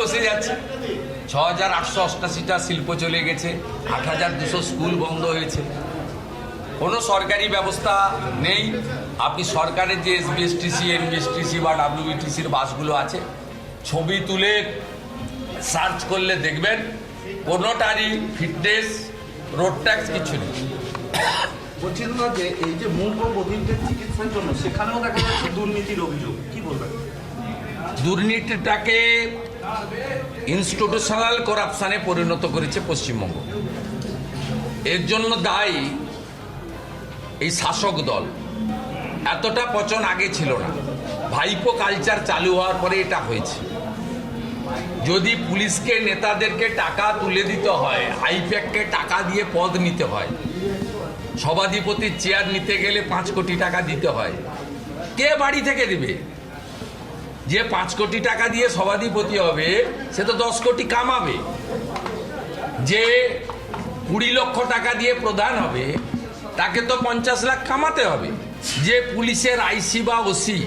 বসে যাচ্ছে। ছ হাজার আটশো অষ্টাশিটা শিল্প চলে গেছে আট হাজার দুশো স্কুল বন্ধ হয়েছে। কোনো সরকারি ব্যবস্থা নেই। আপনি সরকারের যে এসবিএসটিসি এনবিএসটিসি বা ডাব্লিউবিটিসির বাসগুলো আছে ছবি তুলে সার্চ করলে দেখবেন কোনোটারই ফিটনেস রোড ট্যাক্স কিছু নেই। বলছিলেন না যে এই যে ও বধিরদের চিকিৎসার জন্য সেখানেও দেখা যাচ্ছে দুর্নীতির অভিযোগ। কি বলবেন? দুর্নীতিটাকে ইনস্টিটিউশনাল করাপশনে পরিণত করেছে পশ্চিমবঙ্গ। এর জন্য দায়ী এই শাসক দল। এতটা পচন আগে ছিল না। ভাইপো কালচার চালু হওয়ার পরে এটা হয়েছে। যদি পুলিশকে, নেতাদেরকে টাকা তুলে দিতে হয় আইপ্যাককে টাকা দিয়ে পদ নিতে হয়, সভাধিপতির চেয়ার নিতে গেলে পাঁচ কোটি টাকা দিতে হয়, কে বাড়ি থেকে দিবে? যে পাঁচ কোটি টাকা দিয়ে সভাধিপতি হবে, সে তো দশ কোটি কামাবে। যে কুড়ি লক্ষ টাকা দিয়ে প্রধান হবে, তাকে তো পঞ্চাশ লাখ কামাতে হবে। যে পুলিশের আইসি বা ওসি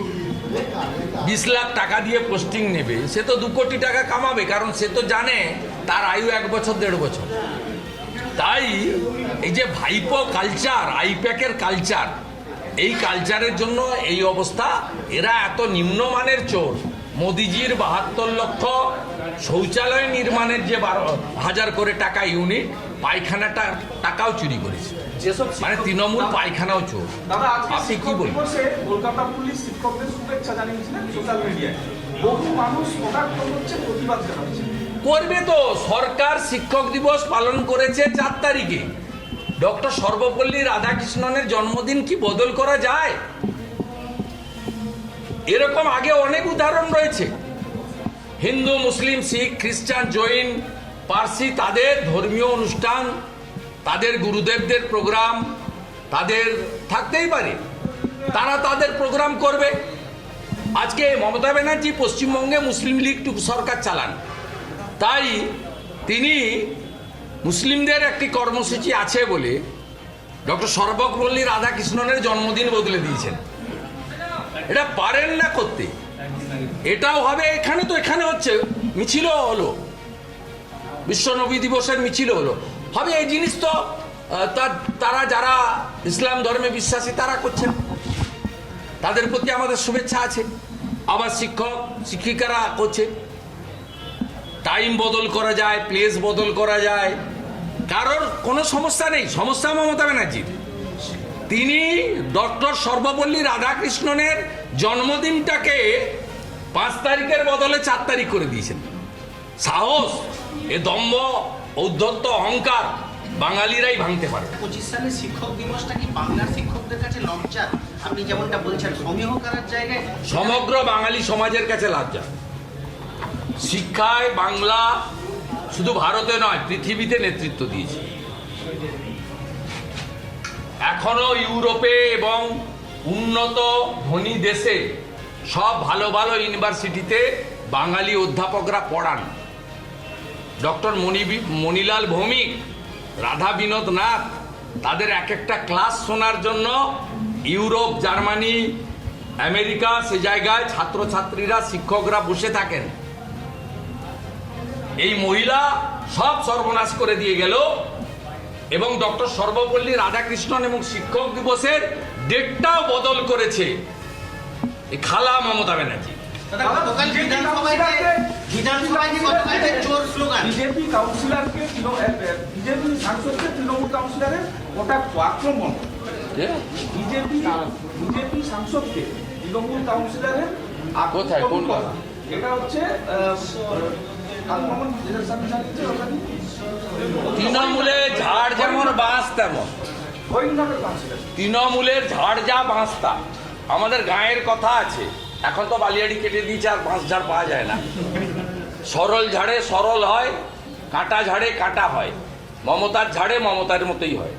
বিশ লাখ টাকা দিয়ে পোস্টিং নেবে, সে তো দু কোটি টাকা কামাবে, কারণ সে তো জানে তার আয়ু এক বছর, দেড় বছর। তাই এই যে ভাইপো কালচার আইপ্যাকের কালচার এই কালচারের জন্য এই অবস্থা। এরা এত নিম্নমানের চোর। মোদিজির বাহাত্তর লক্ষ শৌচালয় নির্মাণের যে বারো হাজার করে টাকা ইউনিট পায়খানাটা টাকাও চুরি করেছে। যেসব মানে তৃণমূল পায়খানাও চোর। আপনি কি বলবেন? কলকাতা পুলিশ শিক্ষকদের শুভেচ্ছা জানিয়েছিলেন সোশ্যাল মিডিয়ায় বহু মানুষ হচ্ছে প্রতিবাদ করবে তো। সরকার শিক্ষক দিবস পালন করেছে চার তারিখে। ডক্টর সর্বপল্লী রাধাকৃষ্ণনের জন্মদিন কি বদল করা যায়? এরকম আগে অনেক উদাহরণ রয়েছে। হিন্দু, মুসলিম, শিখ, খ্রিস্টান, জৈন, পার্সি তাদের ধর্মীয় অনুষ্ঠান, তাদের গুরুদেবদের প্রোগ্রাম, তাদের থাকতেই পারে। তারা তাদের প্রোগ্রাম করবে। আজকে মমতা ব্যানার্জি পশ্চিমবঙ্গে মুসলিম লীগ সরকার চালান। তাই তিনি মুসলিমদের একটি কর্মসূচি আছে বলে ডক্টর সর্বপল্লী রাধাকৃষ্ণনের জন্মদিন বদলে দিয়েছেন। এটা পারেন না করতে। এটাও হবে, এখানে তো এখানে হচ্ছে, মিছিলও হলো। বিশ্ব নবী দিবসের মিছিল হলো। হবে এই জিনিস তো, তারা যারা ইসলাম ধর্মে বিশ্বাসী, তারা করছেন। তাদের প্রতি আমাদের শুভেচ্ছা আছে। আবার শিক্ষক, শিক্ষিকারা করছে। টাইম বদল করা যায়, প্লেস বদল করা যায়। কারোর কোনো সমস্যা নেই। সমস্যা মমতা ব্যানার্জির। তিনি ডক্টর সর্বপল্লী রাধাকৃষ্ণনের জন্মদিনটাকে পাঁচ তারিখের বদলে চার তারিখ করে দিয়েছেন। সাহস এ দম্ভ ঔদ্ধত্য অহংকার বাঙালিরাই ভাঙতে পারে। পঁচিশ সালের শিক্ষক দিবসটা কি বাংলার শিক্ষকদের কাছে লজ্জা আপনি যেমনটা বলছেন সমীহ করার জায়গায় সমগ্র বাঙালি সমাজের কাছে লজ্জা শিক্ষায় বাংলা শুধু ভারতে নয়, পৃথিবীতে নেতৃত্ব দিয়েছে। এখনও ইউরোপে এবং উন্নত ধনী দেশে সব ভালো ভালো ইউনিভার্সিটিতে বাঙালি অধ্যাপকরা পড়ান। ডক্টর মণি মণিলাল ভৌমিক, রাধা বিনোদ নাথ, তাদের এক একটা ক্লাস শোনার জন্য ইউরোপ, জার্মানি, আমেরিকা, সে জায়গায় ছাত্রছাত্রীরা, শিক্ষকরা বসে থাকেন। এই মহিলা সব সর্বনাশ করে দিয়ে গেল এবং ডক্টর সর্বপল্লী রাধাকৃষ্ণন এবং শিক্ষক দিবসের ডেটটাও বদল করেছে এই খালা মমতা ব্যানার্জি বিজেপি কাউন্সিলরকে বিজেপি সাংসদকে তৃণমূল কাউন্সিলরের কটাক্ষ আক্রমণ বিজেপি বিজেপি সাংসদকে তৃণমূল কাউন্সিলরের আক্রমণ কোথায়? কোন করা। কথা? এটা হচ্ছে তৃণমূলে ঝাড় যেমন বাঁশ তেমন। তৃণমূলের ঝাড় যা বাঁশ তা। আমাদের গায়ের কথা আছে। এখন তো বালিয়াড়ি কেটে দিয়েছে আর বাঁশ ঝাড় পাওয়া যায় না। সরল ঝাড়ে সরল হয় কাটা ঝাড়ে কাটা হয়। মমতার ঝাড়ে মমতার মতোই হয়।